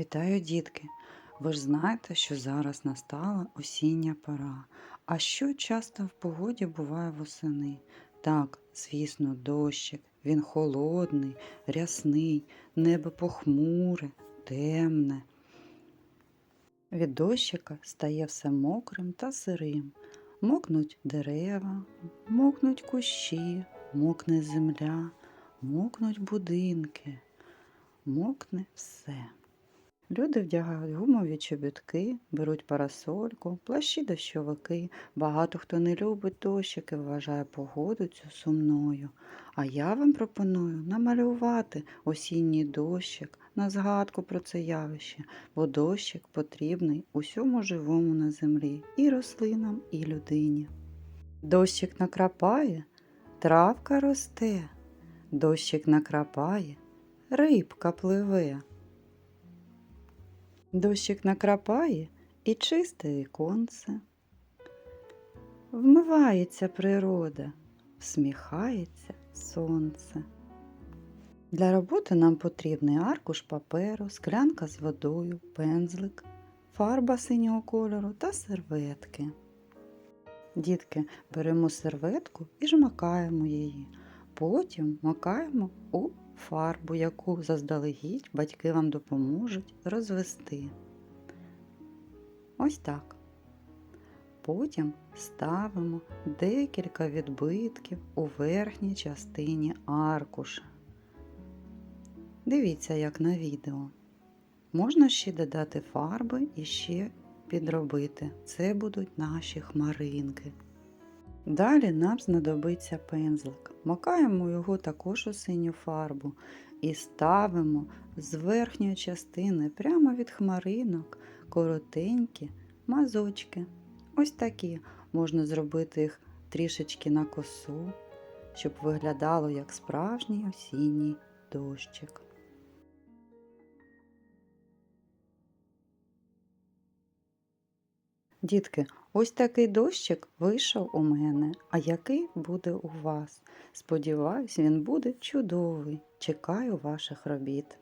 Вітаю, дітки! Ви ж знаєте, що зараз настала осіння пора. А що часто в погоді буває восени? Так, звісно, дощик. Він холодний, рясний, небо похмуре, темне. Від дощика стає все мокрим та сирим. Мокнуть дерева, мокнуть кущі, мокне земля, мокнуть будинки, мокне все. Люди вдягають гумові чобітки, беруть парасольку, плащі дощовики. Багато хто не любить дощики, вважає погоду цю сумною. А я вам пропоную намалювати осінній дощик на згадку про це явище, бо дощик потрібний усьому живому на землі, і рослинам, і людині. Дощик накрапає, травка росте, дощик накрапає, рибка пливе. Дощик накрапає і чисте віконце. Вмивається природа, всміхається сонце. Для роботи нам потрібний аркуш паперу, склянка з водою, пензлик, фарба синього кольору та серветки. Дітки, беремо серветку і жмакаємо її. Потім макаємо у фарбу, яку заздалегідь батьки вам допоможуть розвести. Ось так. Потім ставимо декілька відбитків у верхній частині аркуша. Дивіться, як на відео. Можна ще додати фарби і ще підробити. Це будуть наші хмаринки. Далі нам знадобиться пензлик. Макаємо його також у синю фарбу і ставимо з верхньої частини прямо від хмаринок коротенькі мазочки. Ось такі. Можна зробити їх трішечки на косу, щоб виглядало як справжній осінній дощик. Дітки, ось такий дощик вийшов у мене. А який буде у вас? Сподіваюсь, він буде чудовий. Чекаю ваших робіт.